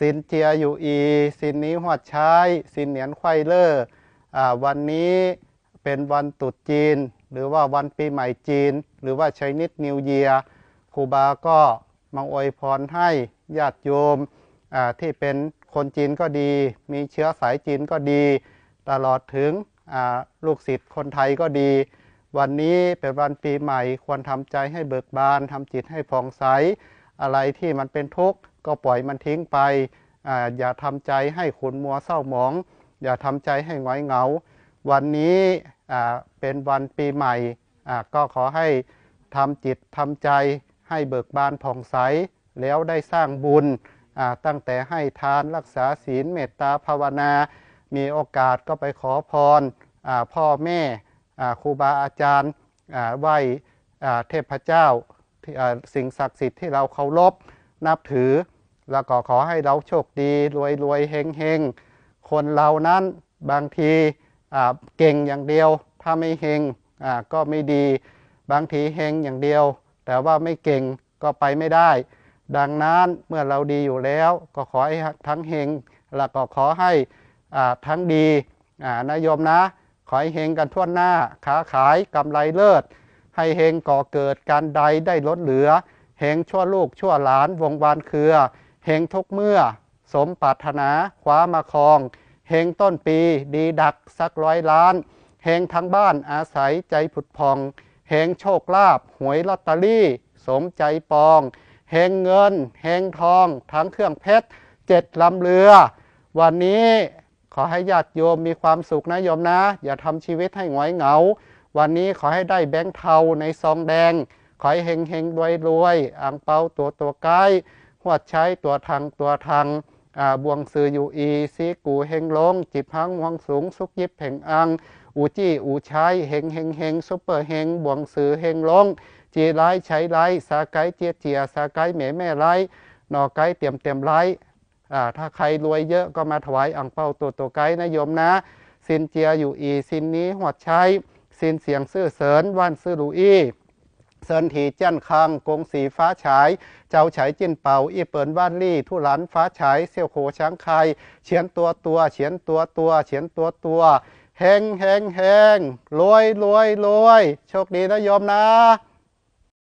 สินเจียอยู่อี สินนี้หัวดใช้ สินเหนียนไขว้เลอร์อ่าวันนี้เป็นวันตรุษจีน หรือว่าวันปีใหม่จีน หรือว่าใชัยนิดนิวเยียครูบาก็มาอวยพรให้ญาติโยมที่เป็นคนจีนก็ดี มีเชื้อสายจีนก็ดี ตลอดถึงลูกศิษย์คนไทยก็ดี วันนี้เป็นวันปีใหม่ควรทำใจให้เบิกบานทำจิตให้ผ่องใส อะไรที่มันเป็นทุกข์ ก็ปล่อยมันทิ้งไปออย่าทำใจให้ขุนมัวเศร้าหมอง อย่าทำใจให้หงอยเหงา วันนี้เป็นวันปีใหม่ก็ขอให้ทำจิตทำใจให้เบิกบานผ่องใส แล้วได้สร้างบุญตั้งแต่ให้ทานรักษาศีลเมตตาภาวนา มีโอกาสก็ไปขอพรอพ่อแม่ครูบาอาจารย์ไหว้เทพเจ้าสิ่งศักดิ์สิทธิ์ที่เราเคารพ นับถือ แล้วก็ขอให้เราโชคดีรวยรวยเฮงเฮงคนเรานั้นบางทีเก่งอย่างเดียว ถ้าไม่เฮงก็ไม่ดี บางทีเฮงอย่างเดียว แต่ว่าไม่เก่งก็ไปไม่ได้ ดังนั้นเมื่อเราดีอยู่แล้ว ก็ขอให้ทั้งเฮงแล้วก็ขอให้ทั้งดีนายโยมนะขอให้เฮงกันทั่วหน้าค้าขายกำไรเลิศ ให้เฮงก่อเกิดการใดได้ลดเหลือ เฮงชั่วลูกชั่วหลานวงวานเครือเฮงทุกเมื่อ สมปรารถนาคว้ามาครองเฮงต้นปีดีดักสักร้อยล้านเฮงทั้งบ้านอาศัยใจผุดพองเฮงโชคลาภหวยลอตเตอรี่ สมใจปองเฮงเงินเฮงทอง ทั้งเครื่องเพชรเจ็ดลำเรือ วันนี้ขอให้ญาติโยมมีความสุขนะโยมนะ อย่าทำชีวิตให้หงอยเหงา วันนี้ขอให้ได้แบงค์เทาในซองแดง ขอให้เฮงเฮงรวยรวยอ่างเปาตัวตัวใกล้หัวดใช้ตัวทางตัวทางบวงซืออยู่อีซีกูเฮงลง จิบพังหวงสูง สุกยิบเพ่งอัง อูจี้อูใช้เฮงเฮงเฮงซุปเปอร์เฮงบวงซือเฮงลง จีไรใช้ไรสาไกเจียเจียสาไกแม่แม่ไรนอไกเตรียมเตรียมไรอ่ถ้าใครรวยเยอะก็มาถวายอ่างเปาตัวตัวไกนะโยมนะ สินเจียอยู่อีสินนี้หัวใช้สินเสียงซื่อเสริญว่านซื่อหลูอี้ เซินถีเจ้นคังกงสีฟ้าฉาย เจ้าฉายจินเป่าอีเปินว่านลี่ทุหลันฟ้าฉายเซี่ยวโคช้างไคเฉียนตัวตัวเฉียนตัวตัวเฉียนตัวตัวแหงแหงแหงรวยรวยรวยโชคดีนะโยมนะ